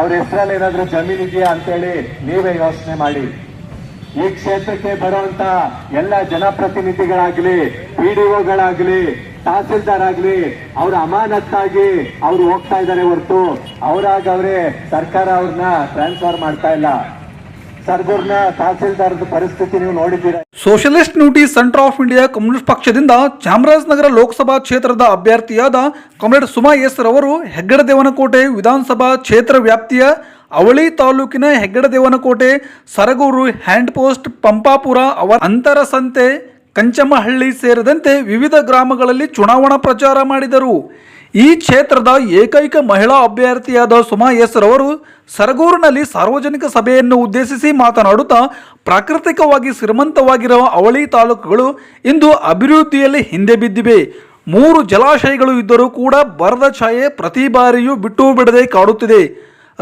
ಅವ್ರ ಹೆಸರಲ್ಲಿ ಏನಾದ್ರೂ ಜಮೀನ್ ಇದೆಯಾ ಅಂತೇಳಿ ನೀವೇ ಯೋಚನೆ ಮಾಡಿ. ಈ ಕ್ಷೇತ್ರಕ್ಕೆ ಬರುವಂತ ಎಲ್ಲ ಜನಪ್ರತಿನಿಧಿಗಳಾಗ್ಲಿ ಪಿಡಿಒಗಳಾಗ್ಲಿ ತಹಸೀಲ್ದಾರ್ ಆಗ್ಲಿ ಅವ್ರ ಅಮಾನತ್ತಾಗಿ ಅವ್ರು ಹೋಗ್ತಾ ಇದ್ದಾರೆ ಹೊರತು, ಅವರಾಗ ಅವ್ರೆ ಸರ್ಕಾರ ಅವ್ರನ್ನ ಟ್ರಾನ್ಸ್ಫರ್ ಮಾಡ್ತಾ ಇಲ್ಲ. ಸರ್ಗೂರ್ನ ತಹಸೀಲ್ದಾರದ ಪರಿಸ್ಥಿತಿ ನೋಡಿದ್ದೀರಾ? Unity centre of India communist ಪಕ್ಷದಿಂದ ಚಾಮರಾಜನಗರ ಲೋಕಸಭಾ ಕ್ಷೇತ್ರದ ಅಭ್ಯರ್ಥಿಯಾದ ಕಾಮ್ರೇಡ್ ಸುಮಾ ಎಸ್ ರವರು ಹೆಗ್ಗಡದೇವನಕೋಟೆ ವಿಧಾನಸಭಾ ಕ್ಷೇತ್ರ ವ್ಯಾಪ್ತಿಯ ಅವಳಿ ತಾಲೂಕಿನ ಹೆಗ್ಗಡದೇವನಕೋಟೆ ಸರಗೂರು ಹ್ಯಾಂಡ್ ಪೋಸ್ಟ್ ಪಂಪಾಪುರ ಅವರ ಅಂತರಸಂತೆ ಕಂಚಮಹಳ್ಳಿ ಸೇರಿದಂತೆ ವಿವಿಧ ಗ್ರಾಮಗಳಲ್ಲಿ ಚುನಾವಣಾ ಪ್ರಚಾರ ಮಾಡಿದರು. ಈ ಕ್ಷೇತ್ರದ ಏಕೈಕ ಮಹಿಳಾ ಅಭ್ಯರ್ಥಿಯಾದ ಸುಮಾ ಎಸ್ ರವರು ಸರಗೂರಿನಲ್ಲಿ ಸಾರ್ವಜನಿಕ ಸಭೆಯನ್ನು ಉದ್ದೇಶಿಸಿ ಮಾತನಾಡುತ್ತಾ ಪ್ರಾಕೃತಿಕವಾಗಿ ಶ್ರೀಮಂತವಾಗಿರುವ ಅವಳಿ ತಾಲೂಕುಗಳು ಇಂದು ಅಭಿವೃದ್ಧಿಯಲ್ಲಿ ಹಿಂದೆ ಬಿದ್ದಿವೆ. ಮೂರು ಜಲಾಶಯಗಳು ಇದ್ದರೂ ಕೂಡ ಬರದ ಛಾಯೆ ಪ್ರತಿ ಬಾರಿಯೂ ಬಿಟ್ಟು ಬಿಡದೆ ಕಾಡುತ್ತಿದೆ.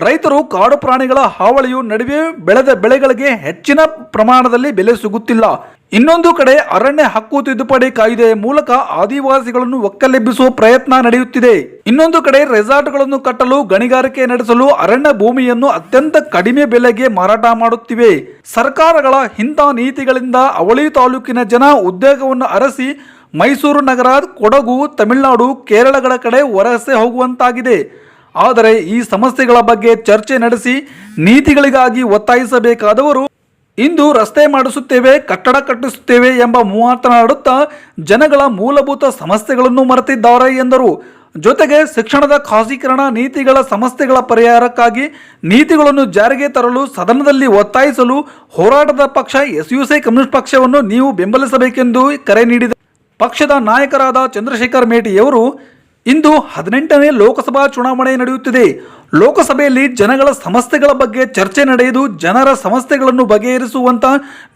ರೈತರು ಕಾಡು ಪ್ರಾಣಿಗಳ ಹಾವಳಿಯು ನಡುವೆ ಬೆಳೆದ ಬೆಳೆಗಳಿಗೆ ಹೆಚ್ಚಿನ ಪ್ರಮಾಣದಲ್ಲಿ ಬೆಲೆ ಸಿಗುತ್ತಿಲ್ಲ. ಇನ್ನೊಂದು ಕಡೆ ಅರಣ್ಯ ಹಕ್ಕು ತಿದ್ದುಪಡಿ ಕಾಯ್ದೆಯ ಮೂಲಕ ಆದಿವಾಸಿಗಳನ್ನು ಒಕ್ಕಲೆಬ್ಬಿಸುವ ಪ್ರಯತ್ನ ನಡೆಯುತ್ತಿದೆ. ಇನ್ನೊಂದು ಕಡೆ ರೆಸಾರ್ಟ್ಗಳನ್ನು ಕಟ್ಟಲು, ಗಣಿಗಾರಿಕೆ ನಡೆಸಲು ಅರಣ್ಯ ಭೂಮಿಯನ್ನು ಅತ್ಯಂತ ಕಡಿಮೆ ಬೆಲೆಗೆ ಮಾರಾಟ ಮಾಡುತ್ತಿವೆ. ಸರ್ಕಾರಗಳ ಇಂಥ ನೀತಿಗಳಿಂದ ಅವಳಿ ತಾಲೂಕಿನ ಜನ ಉದ್ಯೋಗವನ್ನು ಅರಸಿ ಮೈಸೂರು ನಗರ, ಕೊಡಗು, ತಮಿಳುನಾಡು, ಕೇರಳಗಳ ಕಡೆ ವರಸೆ ಹೋಗುವಂತಾಗಿದೆ. ಆದರೆ ಈ ಸಮಸ್ಯೆಗಳ ಬಗ್ಗೆ ಚರ್ಚೆ ನಡೆಸಿ ನೀತಿಗಳಿಗಾಗಿ ಒತ್ತಾಯಿಸಬೇಕಾದವರು ಇಂದು ರಸ್ತೆ ಮಾಡಿಸುತ್ತೇವೆ, ಕಟ್ಟಡ ಕಟ್ಟಿಸುತ್ತೇವೆ ಎಂಬ ಮಾತನಾಡುತ್ತಾ ಜನಗಳ ಮೂಲಭೂತ ಸಮಸ್ಯೆಗಳನ್ನು ಮರೆತಿದ್ದಾರೆ ಎಂದರು. ಜೊತೆಗೆ ಶಿಕ್ಷಣದ ಖಾಸೀಕರಣ ನೀತಿಗಳ ಸಮಸ್ಯೆಗಳ ಪರಿಹಾರಕ್ಕಾಗಿ ನೀತಿಗಳನ್ನು ಜಾರಿಗೆ ತರಲು ಸದನದಲ್ಲಿ ಒತ್ತಾಯಿಸಲು ಹೋರಾಟದ ಪಕ್ಷ ಎಸ್ಯುಸಿ ಕಮ್ಯುನಿಸ್ಟ್ ಪಕ್ಷವನ್ನು ನೀವು ಬೆಂಬಲಿಸಬೇಕೆಂದು ಕರೆ ನೀಡಿದರು ಪಕ್ಷದ ನಾಯಕರಾದ ಚಂದ್ರಶೇಖರ್ ಮೇಟಿಯವರು ಇಂದು ಹದಿನೆಂಟನೇ ಲೋಕಸಭಾ ಚುನಾವಣೆ ನಡೆಯುತ್ತಿದೆ. ಲೋಕಸಭೆಯಲ್ಲಿ ಜನಗಳ ಸಮಸ್ಯೆಗಳ ಬಗ್ಗೆ ಚರ್ಚೆ ನಡೆಯದು ಜನರ ಸಮಸ್ಯೆಗಳನ್ನು ಬಗೆಹರಿಸುವಂತ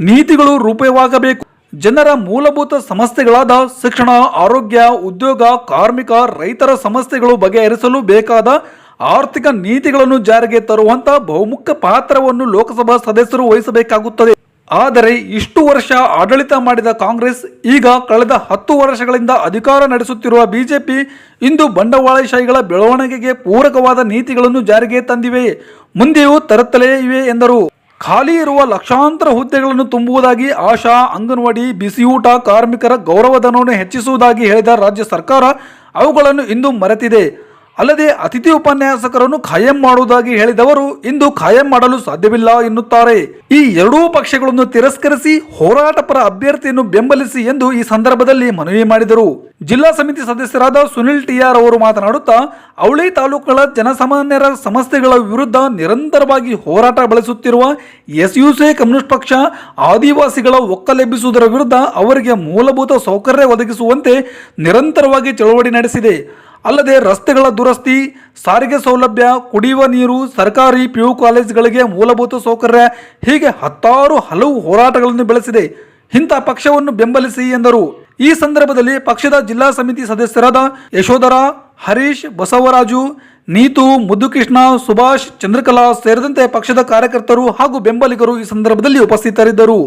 ನೀತಿಗಳು ರೂಪವಾಗಬೇಕು. ಜನರ ಮೂಲಭೂತ ಸಮಸ್ಯೆಗಳಾದ ಶಿಕ್ಷಣ, ಆರೋಗ್ಯ, ಉದ್ಯೋಗ, ಕಾರ್ಮಿಕ, ರೈತರ ಸಮಸ್ಯೆಗಳು ಬಗೆಹರಿಸಲು ಬೇಕಾದ ಆರ್ಥಿಕ ನೀತಿಗಳನ್ನು ಜಾರಿಗೆ ತರುವಂತ ಬಹುಮುಖ್ಯ ಪಾತ್ರವನ್ನು ಲೋಕಸಭಾ ಸದಸ್ಯರು ವಹಿಸಬೇಕಾಗುತ್ತದೆ. ಆದರೆ ಇಷ್ಟು ವರ್ಷ ಆಡಳಿತ ಮಾಡಿದ ಕಾಂಗ್ರೆಸ್ ಈಗ ಕಳೆದ ಹತ್ತು ವರ್ಷಗಳಿಂದ ಅಧಿಕಾರ ನಡೆಸುತ್ತಿರುವ ಬಿಜೆಪಿ ಇಂದು ಬಂಡವಾಳಶಾಹಿಗಳ ಬೆಳವಣಿಗೆಗೆ ಪೂರಕವಾದ ನೀತಿಗಳನ್ನು ಜಾರಿಗೆ ತಂದಿವೆ. ಮುಂದೆಯೂ ತರುತ್ತಲೇ ಇವೆ ಎಂದರು. ಖಾಲಿ ಇರುವ ಲಕ್ಷಾಂತರ ಹುದ್ದೆಗಳನ್ನು ತುಂಬುವುದಾಗಿ ಆಶಾ, ಅಂಗನವಾಡಿ, ಬಿಸಿಯೂಟ ಕಾರ್ಮಿಕರ ಗೌರವಧನವನ್ನು ಹೆಚ್ಚಿಸುವುದಾಗಿ ಹೇಳಿದ ರಾಜ್ಯ ಸರ್ಕಾರ ಅವುಗಳನ್ನು ಇಂದು ಮರೆತಿದೆ. ಅಲ್ಲದೆ ಅತಿಥಿ ಉಪನ್ಯಾಸಕರನ್ನು ಖಾಯಂ ಮಾಡುವುದಾಗಿ ಹೇಳಿದವರು ಇಂದು ಖಾಯಂ ಮಾಡಲು ಸಾಧ್ಯವಿಲ್ಲ ಎನ್ನುತ್ತಾರೆ. ಈ ಎರಡೂ ಪಕ್ಷಗಳನ್ನು ತಿರಸ್ಕರಿಸಿ ಹೋರಾಟ ಪರ ಅಭ್ಯರ್ಥಿಯನ್ನು ಬೆಂಬಲಿಸಿ ಎಂದು ಈ ಸಂದರ್ಭದಲ್ಲಿ ಮನವಿ ಮಾಡಿದರು. ಜಿಲ್ಲಾ ಸಮಿತಿ ಸದಸ್ಯರಾದ ಸುನಿಲ್ ಟಿಆರ್ ಅವರು ಮಾತನಾಡುತ್ತಾ, ಅವಳಿ ತಾಲೂಕುಗಳ ಜನಸಾಮಾನ್ಯರ ಸಮಸ್ಯೆಗಳ ವಿರುದ್ಧ ನಿರಂತರವಾಗಿ ಹೋರಾಟ ಬಳಸುತ್ತಿರುವ ಎಸ್ಯುಸಿ ಕಮ್ಯುನಿಸ್ಟ್ ಪಕ್ಷ, ಆದಿವಾಸಿಗಳ ಒಕ್ಕಲೆಬ್ಬಿಸುವುದರ ವಿರುದ್ಧ ಅವರಿಗೆ ಮೂಲಭೂತ ಸೌಕರ್ಯ ಒದಗಿಸುವಂತೆ ನಿರಂತರವಾಗಿ ಚಳವಳಿ ನಡೆಸಿದೆ. ಅಲ್ಲದೆ ರಸ್ತೆಗಳ ದುರಸ್ತಿ, ಸಾರಿಗೆ ಸೌಲಭ್ಯ, ಕುಡಿಯುವ ನೀರು, ಸರ್ಕಾರಿ ಪಿ ಯು ಕಾಲೇಜುಗಳಿಗೆ ಮೂಲಭೂತ ಸೌಕರ್ಯ ಹೀಗೆ ಹತ್ತಾರು ಹಲವು ಹೋರಾಟಗಳನ್ನು ಬೆಳೆಸಿದೆ. ಇಂಥ ಪಕ್ಷವನ್ನು ಬೆಂಬಲಿಸಿ ಎಂದರು. ಈ ಸಂದರ್ಭದಲ್ಲಿ ಪಕ್ಷದ ಜಿಲ್ಲಾ ಸಮಿತಿ ಸದಸ್ಯರಾದ ಯಶೋಧರ, ಹರೀಶ್, ಬಸವರಾಜು, ನೀತು, ಮುದ್ದುಕೃಷ್ಣ, ಸುಭಾಷ್, ಚಂದ್ರಕಲಾ ಸೇರಿದಂತೆ ಪಕ್ಷದ ಕಾರ್ಯಕರ್ತರು ಹಾಗೂ ಬೆಂಬಲಿಗರು ಈ ಸಂದರ್ಭದಲ್ಲಿ ಉಪಸ್ಥಿತರಿದ್ದರು.